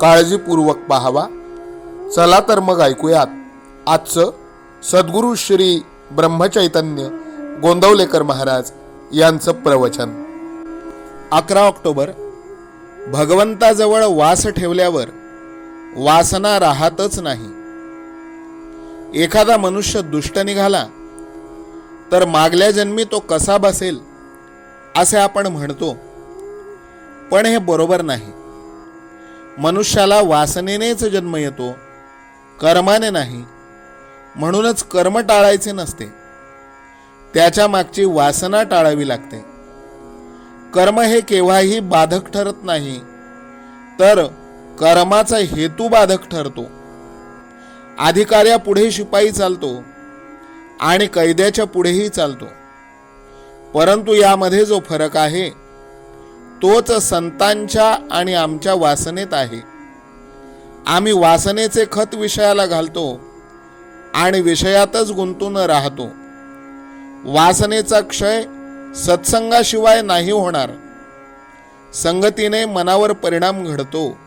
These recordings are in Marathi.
काळजीपूर्वक पाहावा. चला तर मग ऐकूयात. आजचं सद्गुरू श्री ब्रह्मचैतन्य गोंदवलेकर महाराज यांचं प्रवचन. अकरा ऑक्टोबर. भगवंताजवळ वास ठेवल्यावर वासना राहतच नाही. एखादा मनुष्य दुष्ट निघाला तर मागल्या जन्मी तो कसा बसेल असे आपण म्हणतो. पण हे बरोबर नाही. मनुष्याला वासनेनेच जन्म येतो कर्माने नाही म्हणूनच कर्म टाळायचे नसते. त्याच्या मागची वासना टाळावी लागते. कर्म हे केव्हाही बाधक ठरत नाही तर कर्माचा हेतू बाधक ठरतो. अधिकाऱ्यापुढे शिपाई चालतो आणि कैद्याच्या पुढेही चालतो. परंतु यामध्ये जो फरक आहे तोच संतांच्या आणि आमच्या वासनेत आहे. आम्ही वासनेचे खत विषयाला घालतो आणि विषयातच गुंतून राहतो. वासनेचा क्षय सत्संगाशिवाय नाही होणार. संगतीने मनावर परिणाम घडतो.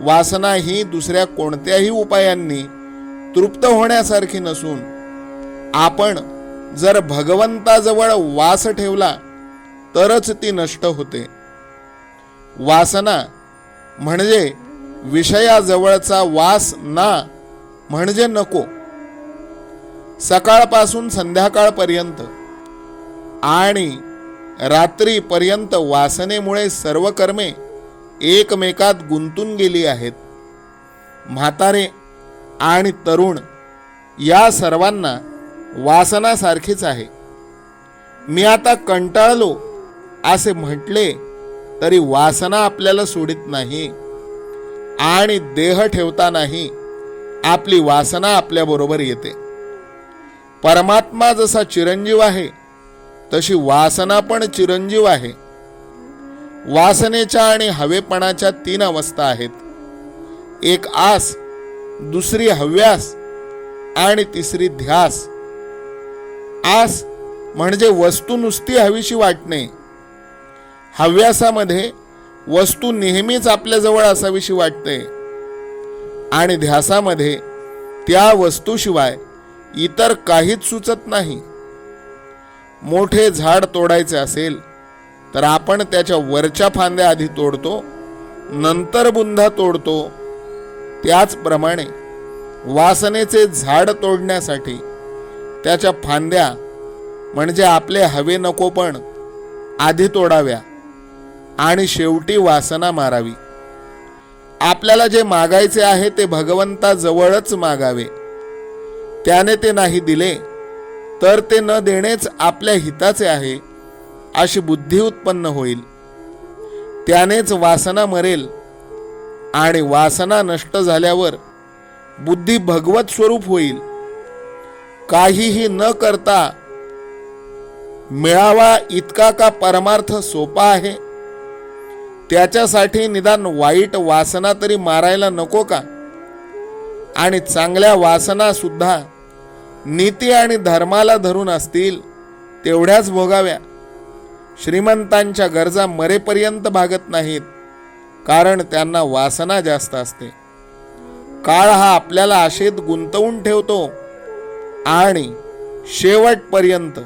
वासना ही दुसऱ्या कोणत्याही उपायांनी तृप्त होण्यासारखी नसून आपण जर भगवंताजवळ वास ठेवला तरच ती नष्ट होते. वासना म्हणजे विषयाजवळचा वास ना म्हणजे नको. सकाळपासून संध्याकाळपर्यंत आणि रात्रीपर्यंत वासनेमुळे सर्व कर्मे एकमेकात गुंतून गेली आहेत. म्हातारे आणि तरुण या सर्वांना वासनासारखीच आहे. मी आता कंटाळलो असे म्हटले तरी वासना आपल्याला सोडित नाही आणि देह ठेवतानाही आपली वासना आपल्याबरोबर येते. परमात्मा जसा चिरंजीव आहे तशी वासना पण चिरंजीव आहे. वासनेच्या आणि हवेपणाच्या तीन अवस्था आहेत. एक आस दुसरी हव्यास आणि तिसरी ध्यास. आस म्हणजे वस्तू नुसती हवीशी वाटणे हव्यासामध्ये वस्तू नेहमीच आपल्याजवळ असावीशी वाटते आणि ध्यासामध्ये त्या वस्तूशिवाय इतर काहीच सुचत नाही. मोठे झाड तोडायचे असेल तर आपण त्याच्या वरच्या फांद्या आधी तोडतो नंतर बुंधा तोडतो. त्याचप्रमाणे वासनेचे झाड तोडण्यासाठी त्याच्या फांद्या म्हणजे आपले हवे नको पण आधी तोडाव्या. आणि शेवटी वासना मारावी. आपल्याला जे मागायचे आहे ते भगवंताजवळच मागावे. त्याने ते नाही दिले तर ते न देणेच आपल्या हिताचे आहे अशी बुद्धी उत्पन्न होईल. त्यानेच वासना मरेल आणि वासना नष्ट झाल्यावर बुद्धी भगवत स्वरूप होईल. काहीही न करता मिळावा इतका का परमार्थ सोपा आहे? त्याच्यासाठी निदान वाईट वासना तरी मारायला नको का? आणि चांगल्या वासना सुद्धा नीती आणि धर्माला धरून असतील तेवढ्याच भोगाव्या. श्रीमंतांच्या गरजा मरेपर्यंत भागत नाहीत कारण त्यांना वासना जास्त असते. काळ हा आपल्याला आशेत गुंतवून ठेवतो आणि शेवटपर्यंत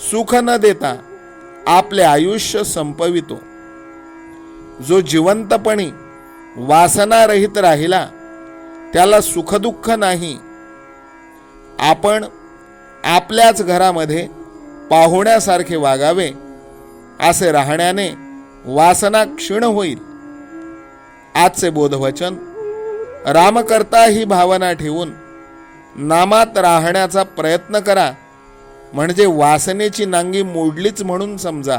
सुख न देता आपले आयुष्य संपवितो. जो जिवंतपणी वासनारहित राहिला त्याला सुखदुःख नाही. आपण आपल्याच घरामध्ये पाहुण्यासारखे वागावे असे राहण्याने वासना क्षीण होईल. आजचे बोधवचन रामकर्ता ही भावना ठेवून नामात राहण्याचा प्रयत्न करा. म्हणजे वासनेची नांगी मोडलीच म्हणून समजा.